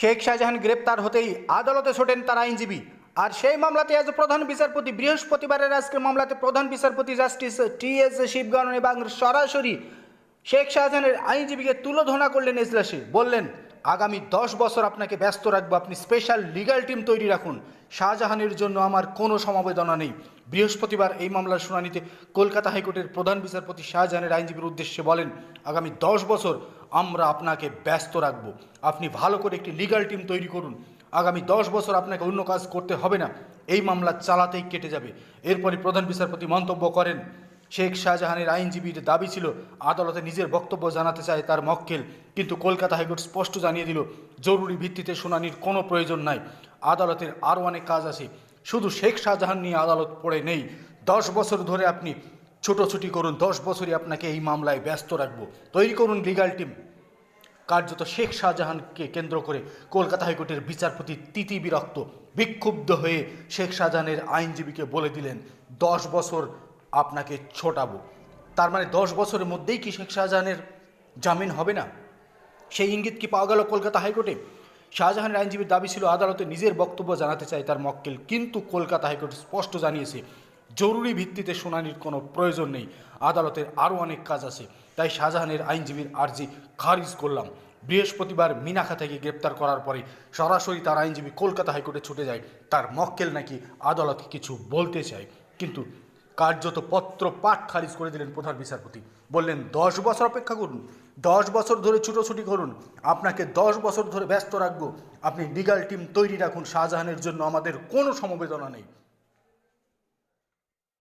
শেখ শাহজাহান গ্রেপ্তার হতেই আদালতে ছোটেন তার আইনজীবী। আর সেই মামলাতে আজ প্রধান বিচারপতি, বৃহস্পতিবারের আজকের মামলাতে প্রধান বিচারপতি জাস্টিস টি এস শিবগণ এবং সরাসরি শেখ শাহজাহানের আইনজীবীকে তুলোধনা করলেন এজলাসে। বললেন, আগামী দশ বছর আপনাকে ব্যস্ত রাখব, আপনি স্পেশাল লিগ্যাল টিম তৈরি রাখুন। শাহজাহানের জন্য আমার কোনো সমবেদনা নেই। বৃহস্পতিবার এই মামলার শুনানিতে কলকাতা হাইকোর্টের প্রধান বিচারপতি শাহজাহানের আইনজীবীর উদ্দেশ্যে বলেন, আগামী দশ বছর আমরা আপনাকে ব্যস্ত রাখব। আপনি ভালো করে একটি লিগ্যাল টিম তৈরি করুন। আগামী দশ বছর আপনাকে অন্য কাজ করতে হবে না। এই মামলা চালাতেই কেটে যাবে। এরপরে প্রধান বিচারপতি মন্তব্য করেন, শেখ শাহজাহানের আইনজীবীর দাবি ছিল, আদালতে নিজের বক্তব্য জানাতে চায় তার মক্কেল। কিন্তু কলকাতা হাইকোর্ট স্পষ্ট জানিয়ে দিল, জরুরি ভিত্তিতে শুনানির কোনো প্রয়োজন নাই। আদালতের আরও অনেক কাজ আছে। শুধু শেখ শাহজাহান নিয়ে আদালত পড়ে নেই। দশ বছর ধরে আপনি ছোটোছুটি করুন, দশ বছরই আপনাকে এই মামলায় ব্যস্ত রাখব। তৈরি করুন লিগাল টিম কার্যত শেখ শাহজাহানকে কেন্দ্র করে কলকাতা হাইকোর্টের বিচারপতি তিতি বিরক্ত। বিক্ষুব্ধ হয়ে শেখ শাহজাহানের আইনজীবীকে বলে দিলেন, দশ বছর আপনাকে ছোটাবো। তার মানে দশ বছরের মধ্যেই কি শেখ শাহজাহানের জামিন হবে না? সেই ইঙ্গিত কি পাওয়া গেল কলকাতা হাইকোর্টে? শাহজাহানের আইনজীবীর দাবি ছিল আদালতে নিজের বক্তব্য জানাতে চায় তার মক্কেল, কিন্তু কলকাতা হাইকোর্ট স্পষ্ট জানিয়েছে জরুরি ভিত্তিতে শুনানির কোনো প্রয়োজন নেই। আদালতের আরও অনেক কাজ আছে। তাই শাহজাহানের আইনজীবীর আর্জি খারিজ করলাম। বৃহস্পতিবার মিনাখা থেকে গ্রেপ্তার করার পরে সরাসরি তার আইনজীবী কলকাতা হাইকোর্টে ছুটে যায়। তার মক্কেল নাকি আদালতকে কিছু বলতে চায়। কিন্তু কার্যত পত্র পাঠ খারিজ করে দিলেন প্রধান বিচারপতি। বললেন, দশ বছর অপেক্ষা করুন। দশ বছর ধরে ছুটোছুটি করুন। আপনাকে দশ বছর ধরে ব্যস্ত রাখব। আপনি লিগাল টিম তৈরি রাখুন। শাহজাহানের জন্য আমাদের কোনো সমবেদনা নেই।